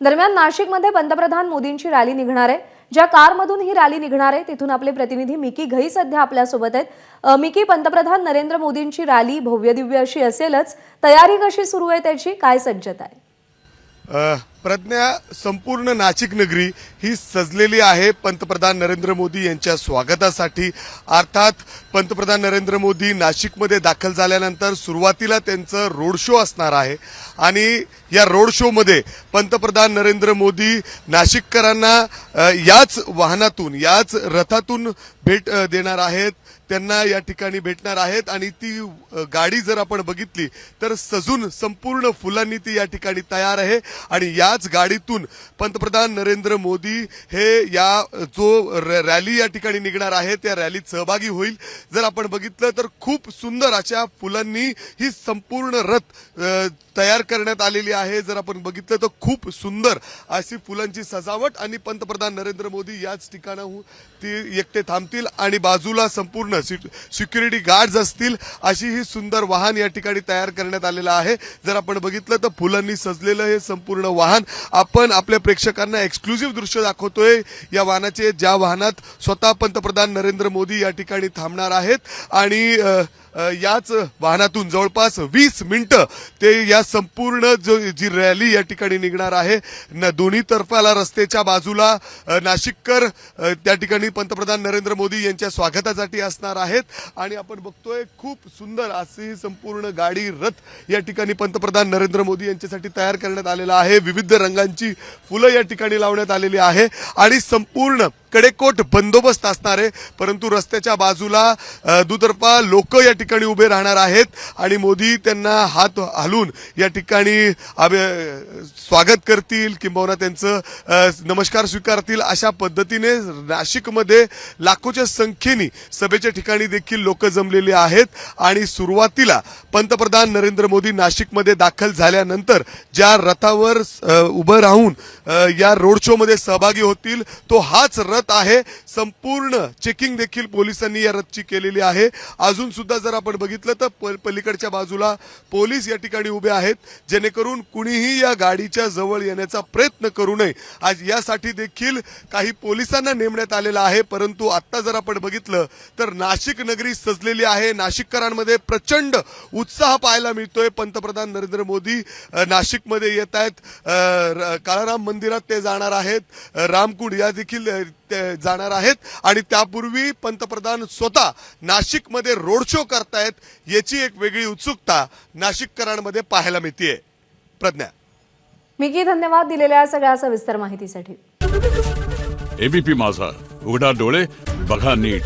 दरम्यान नाशिकमध्ये पंतप्रधान मोदींची रॅली निघणार आहे. ज्या कारमधून ही रॅली निघणार आहे तिथून आपले प्रतिनिधी मिकी घई सध्या आपल्यासोबत आहेत. मिकी पंतप्रधान नरेंद्र मोदींची रॅली भव्य दिव्य अशी असेलच. तयारी कशी सुरू आहे त्याची? काय सज्जता आहे? प्रज्ञा संपूर्ण नाशिक नगरी ही सजलेली आहे. पंतप्रधान नरेंद्र मोदी यांच्या स्वागतासाठी. अर्थात पंतप्रधान नरेंद्र मोदी नाशिकमध्ये दाखल झाल्यानंतर सुरुवातीला त्यांचं रोड शो असणार आहे. आणि या रोड शोमध्ये पंतप्रधान नरेंद्र मोदी नाशिककरांना याच वाहनातून याच रथातून भेट देणार आहेत. त्यांना या ठिकाणी भेटणार आहेत. आणि ती गाडी जर आपण बघितली तर सजून संपूर्ण फुलांनी ती या ठिकाणी तयार आहे. आणि या याच गाडीतून पंतप्रधान नरेंद्र मोदी हे या जो रॅली या ठिकाणी निघणार आहे त्या रॅलीत सहभागी होईल. जर आपण बघितलं तर खूप सुंदर अशा फुलांनी ही संपूर्ण रथ तयार करण्यात आलेली आहे. जर आपण बघितलं तर खूप सुंदर अशी फुलांची सजावट आणि पंतप्रधान नरेंद्र मोदी याच ठिकाणाहून ती एकटे थांबतील आणि बाजूला संपूर्ण सिक्युरिटी गार्ड्स असतील अशी ही सुंदर वाहन या ठिकाणी तयार करण्यात आलेलं आहे. जर आपण बघितलं तर फुलांनी सजलेलं हे संपूर्ण वाहन आपण आपल्या प्रेक्षकांना एक्सक्लुझिव्ह दृश्य दाखवतोय. या वाहनाचे ज्या वाहनात स्वतः पंतप्रधान नरेंद्र मोदी या ठिकाणी थांबणार आहेत आणि याच वाहनातून जवळपास वीस मिनिटं ते या संपूर्ण जो जी रॅली या ठिकाणी निघणार आहे न दोन्ही तर्फाला रस्त्याच्या बाजूला नाशिककर त्या ठिकाणी पंतप्रधान नरेंद्र मोदी यांच्या स्वागतासाठी असणार आहेत. आणि आपण बघतोय खूप सुंदर अशी संपूर्ण गाडी रथ या ठिकाणी पंतप्रधान नरेंद्र मोदी यांच्यासाठी तयार करण्यात आलेला आहे. विविध रंगांची फुलं या ठिकाणी लावण्यात आलेली आहे. आणि संपूर्ण कडेकोट बंदोबस्त असणार आहे. परंतु रस्त्याच्या बाजूला दुतर्फा लोक या ठिकाणी उभे राहणार आहेत आणि मोदी त्यांना हात हलून या ठिकाणी स्वागत करतील किंबहुना त्यांचं नमस्कार स्वीकारतील अशा पद्धतीने नाशिकमध्ये लाखोच्या संख्येने सभेच्या ठिकाणी देखील लोक जमलेली आहेत. आणि सुरुवातीला पंतप्रधान नरेंद्र मोदी नाशिकमध्ये दाखल झाल्यानंतर ज्या रथावर उभं राहून या रोड शो मध्ये सहभागी होतील तो हाच रथ आहे. संपूर्ण चेकिंग देखील पोलिसांनी या रथची केलेली आहे. अजून सुद्धा जर आपण बघितलं तर पलीकडच्या बाजूला पोलीस या ठिकाणी उभे आहेत जेणेकरून कुणीही या गाडीच्या जवळ येण्याचा प्रयत्न करू नये. आज यासाठी देखील काही पोलिसांना नेमण्यात आलेलं आहे परंतु आता जर आपण बघितलं तर नाशिक नगरी सजलेली आहे. नाशिककरांमध्ये प्रचंड उत्साह पाहायला मिळतोय. पंतप्रधान नरेंद्र मोदी नाशिकमध्ये येत आहेत. काळाराम मंदिरात ते जाणार आहेत. रामकुंड या देखील जाणार आहेत आणि त्यापूर्वी पंतप्रधान स्वतः नाशिकमध्ये रोड शो करतायत याची एक वेगळी उत्सुकता नाशिककरांमध्ये पाहायला मिळतीये. प्रज्ञा. मिकी धन्यवाद दिलेल्या सगळ्या सविस्तर माहितीसाठी. एबीपी माझा. उघडा डोळे बघा नीट.